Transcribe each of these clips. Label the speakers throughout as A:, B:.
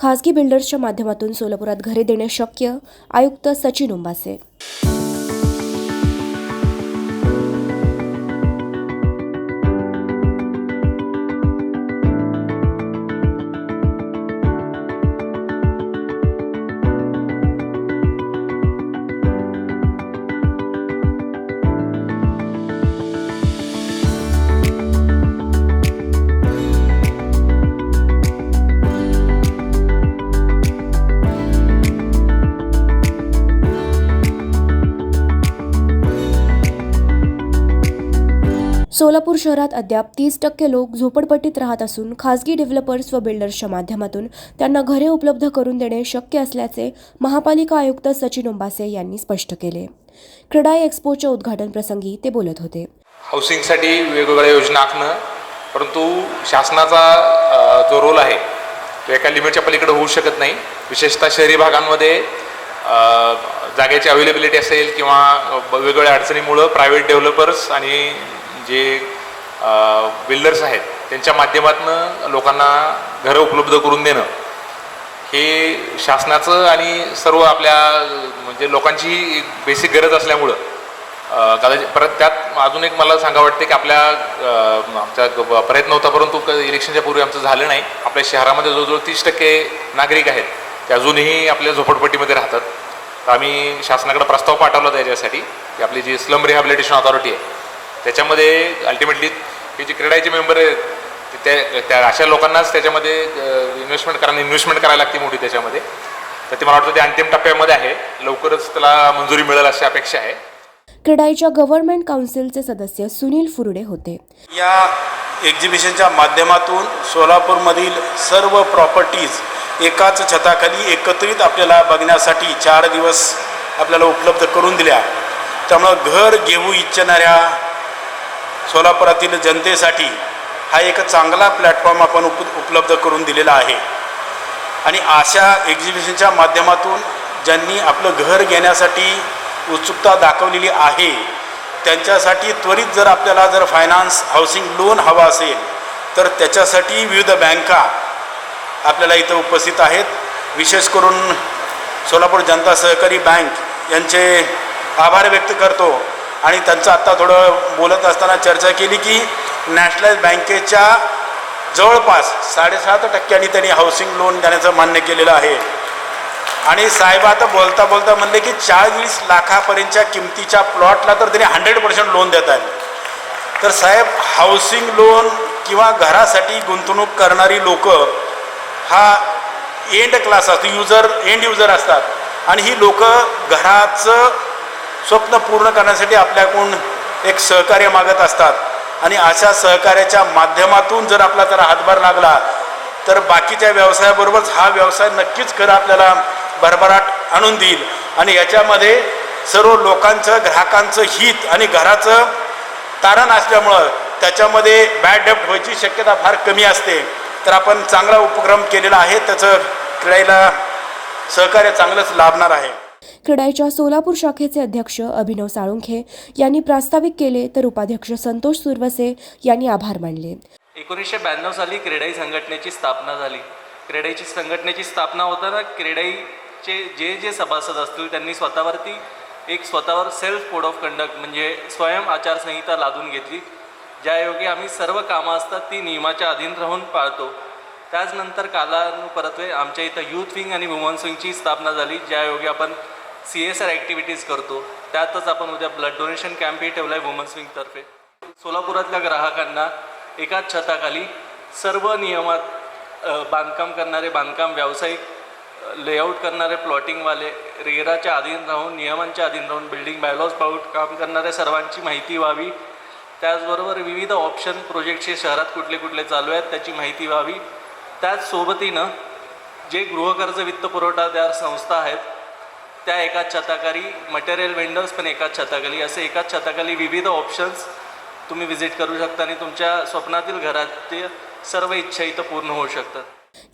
A: खासगी बिल्डर्सच्या माध्यमातून सोलापुरात घरे देणे शक्य? आयुक्त सचिन उंबासे सोलापूर शहरात अद्याप तीस टक्के लोक झोपडपट्टीत राहत असून खासगी डेव्हलपर्स व बिल्डर्सच्या माध्यमातून त्यांना घरे उपलब्ध करून देणे शक्य असल्याचे महापालिका आयुक्त सचिन उंबासे यांनी स्पष्ट केले. क्रीडा एक्स्पोच्या उद्घाटन प्रसंगी ते बोलत होते.
B: हाऊसिंगसाठी वेगवेगळ्या योजना आखणं परंतु शासनाचा जो रोल आहे तो एका लिमिटच्या पलीकडे होऊ शकत नाही. विशेषतः शहरी भागांमध्ये जागेची अवेलेबिलिटी असेल किंवा वेगवेगळ्या अडचणीमुळं प्रायव्हेट डेव्हलपर्स आणि जे बिल्डर्स आहेत त्यांच्या माध्यमातून लोकांना घरं उपलब्ध करून देणं हे शासनाचं आणि सर्व आपल्या म्हणजे लोकांची बेसिक गरज असल्यामुळं कदाचित परत त्यात अजून एक मला सांगा वाटते की आपल्या आमचा प्रयत्न होता परंतु क- इलेक्शनच्या पूर्वी आमचं झालं नाही. आपल्या शहरामध्ये जवळजवळ तीस टक्के नागरिक आहेत ते अजूनही आपल्या झोपडपट्टीमध्ये राहतात. तर आम्ही शासनाकडे प्रस्ताव पाठवला त्याच्यासाठी की आपली जी स्लम रिहॅबिलिटेशन अथॉरिटी आहे त्याच्यामध्ये अल्टिमेटली हे जे क्रीडाचे मेंबर आहेत ते- त्या त्या अशा लोकांनाच त्याच्यामध्ये इन्व्हेस्टमेंट करायला इन्व्हेस्टमेंट करायला लागते मोठी त्याच्यामध्ये. तर ते मला वाटतं ते अंतिम टप्प्यामध्ये आहे. लवकरच त्याला मंजुरी मिळेल अशी अपेक्षा आहे.
A: क्रीडाईच्या गव्हर्नमेंट काउन्सिलचे सदस्य सुनील फुरडे होते.
C: या एक्झिबिशनच्या माध्यमातून सोलापूरमधील सर्व प्रॉपर्टीज एकाच छताखाली एकत्रित आपल्याला बघण्यासाठी चार दिवस आपल्याला उपलब्ध करून दिल्या. त्यामुळं घर घेऊ इच्छिणाऱ्या सोलापुरातील जनतेसाठी हा एक चांगला प्लॅटफॉर्म आपण उप उपलब्ध करून दिलेला आहे. आणि अशा एक्झिबिशनच्या माध्यमातून ज्यांनी आपलं घर घेण्यासाठी उत्सुकता दाखवलेली आहे त्यांच्यासाठी त्वरित जर आपल्याला जर फायनान्स हाऊसिंग लोन हवा असेल तर त्याच्यासाठी विविध बँका आपल्याला इथं उपस्थित आहेत. विशेष करून सोलापूर जनता सहकारी बँक यांचे आभार व्यक्त करतो. आणि त्यांचं आत्ता थोडं बोलत असताना चर्चा केली की नॅशनलाइज बँकेच्या जवळपास साडेसात टक्क्यांनी त्यांनी हाऊसिंग लोन देण्याचं मान्य केलेलं आहे. आणि साहेब आता बोलता बोलता म्हणले की चाळीस लाखापर्यंतच्या किमतीच्या प्लॉटला तर त्यांनी हंड्रेड पर्सेंट लोन देत आहेत. तर साहेब हाऊसिंग लोन किंवा घरासाठी गुंतवणूक करणारी लोक हा एंड क्लास असतो युजर एंड युजर असतात. आणि ही लोक घराचं स्वप्न पूर्ण करण्यासाठी आपल्याकडून एक सहकार्य मागत असतात. आणि अशा सहकार्याच्या माध्यमातून जर आपला त्याला हातभार लागला तर बाकीच्या व्यवसायाबरोबरच हा व्यवसाय नक्कीच खरं आपल्याला भरभराट आणून देईल. आणि याच्यामध्ये सर्व लोकांचं ग्राहकांचं हित आणि घराचं तारण असल्यामुळं त्याच्यामध्ये बॅड डेप्ट व्हायची शक्यता फार कमी असते. तर आपण चांगला उपक्रम केलेला आहे त्याचं क्रीडेला सहकार्य चांगलंच लाभणार आहे.
A: क्रीडाईच्या सोलापूर शाखेचे अध्यक्ष अभिनव साळुंखे यांनी प्रास्ताविक केले तर उपाध्यक्ष संतोष सुरवसे यांनी आभार मानले.
D: एकोणीसशे ब्याण्णव साली क्रेडाई संघटनेची स्थापना झाली. क्रेडाईची संघटनेची स्थापना होताना क्रेडाईचे जे जे सभासद असतील त्यांनी स्वतःवरती एक स्वतःवर सेल्फ कोड ऑफ कंडक्ट म्हणजे स्वयं आचारसंहिता लादून घेतली. ज्यायोगे आम्ही सर्व कामं असतात ती नियमाच्या अधीन राहून पाळतो. त्याचनंतर कालानुपरत्वे आमच्या इथं यूथ विंग आणि वुमन्स विंगची स्थापना झाली. ज्यायोगे आपण सी एस आर ॲक्टिव्हिटीज करतो. त्यातच आपण उद्या ब्लड डोनेशन कॅम्पही ठेवला आहे वुमन्स विंगतर्फे सोलापुरातल्या ग्राहकांना एकाच छताखाली सर्व नियमात बांधकाम करणारे बांधकाम व्यावसायिक लेआउट करणारे प्लॉटिंगवाले रेराच्या अधीन राहून नियमांच्या अधीन राहून बिल्डिंग बायलॉज पाऊट काम करणाऱ्या सर्वांची माहिती व्हावी. त्याचबरोबर विविध ऑप्शन प्रोजेक्टचे शहरात कुठले कुठले चालू आहेत त्याची माहिती व्हावी. त्याचसोबतीनं जे गृहकर्ज वित्तपुरवठादार संस्था आहेत त्या एकाच छताखाली मटेरियल वेंडर्स पण एकाच छताखाली. असे एकाच छताखाली विविध ऑप्शन्स तुम्ही विजिट करू शकता आणि तुमच्या स्वप्नातील घरातील सर्व इच्छा इथं पूर्ण होऊ शकतात.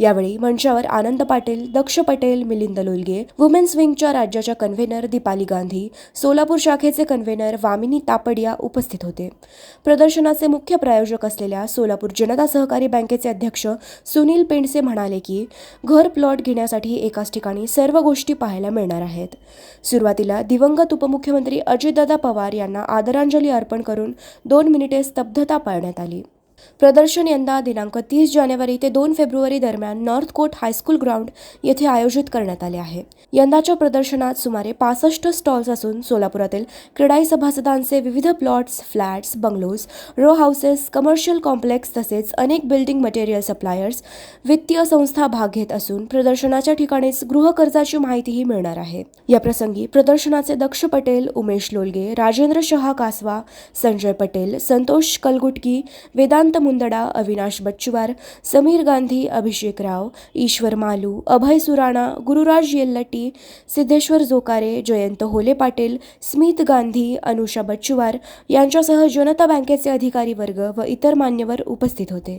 A: यावेळी मंचावर आनंद पाटील दक्ष पटेल मिलिंद लोलगे वुमेन्स विंगच्या राज्याच्या कन्व्हेनर दीपाली गांधी सोलापूर शाखेचे कन्व्हेनर वामिनी तापडिया उपस्थित होते. प्रदर्शनाचे मुख्य प्रायोजक असलेल्या सोलापूर जनता सहकारी बँकेचे अध्यक्ष सुनील पेंडसे म्हणाले की घर प्लॉट घेण्यासाठी एकाच ठिकाणी सर्व गोष्टी पाहायला मिळणार आहेत. सुरुवातीला दिवंगत उपमुख्यमंत्री अजितदादा पवार यांना आदरांजली अर्पण करून दोन मिनिटे स्तब्धता पाळण्यात आली. प्रदर्शन यंदा दिनांक तीस जानेवारी ते दोन फेब्रुवारी दरम्यान नॉर्थ कोट हायस्कूल ग्राउंड येथे आयोजित करण्यात आले आहे. यंदाच्या प्रदर्शनात सुमारे पासष्ट स्टॉल्स असून सोलापुरातील क्रीडाई सभासदांचे विविध plots flats bungalows row houses commercial complex तसेच अनेक बिल्डिंग मटेरियल सप्लायर्स वित्तीय संस्था भाग घेत असून प्रदर्शनाच्या ठिकाणीच गृहकर्जाची माहितीही मिळणार आहे. या प्रसंगी प्रदर्शनाचे दक्ष पटेल उमेश लोलगे राजेंद्र शहा कासवा संजय पटेल संतोष कलगुटकी वेदांत मुंदडा अविनाश बच्चुवार समीर गांधी अभिषेक राव ईश्वर मालू अभय सुराणा गुरुराज येल्लटी सिद्धेश्वर जोकारे जयंत होले पाटील स्मित गांधी अनुषा बच्चुवार यांच्यासह जनता बँकेचे अधिकारी वर्ग व इतर मान्यवर उपस्थित होते.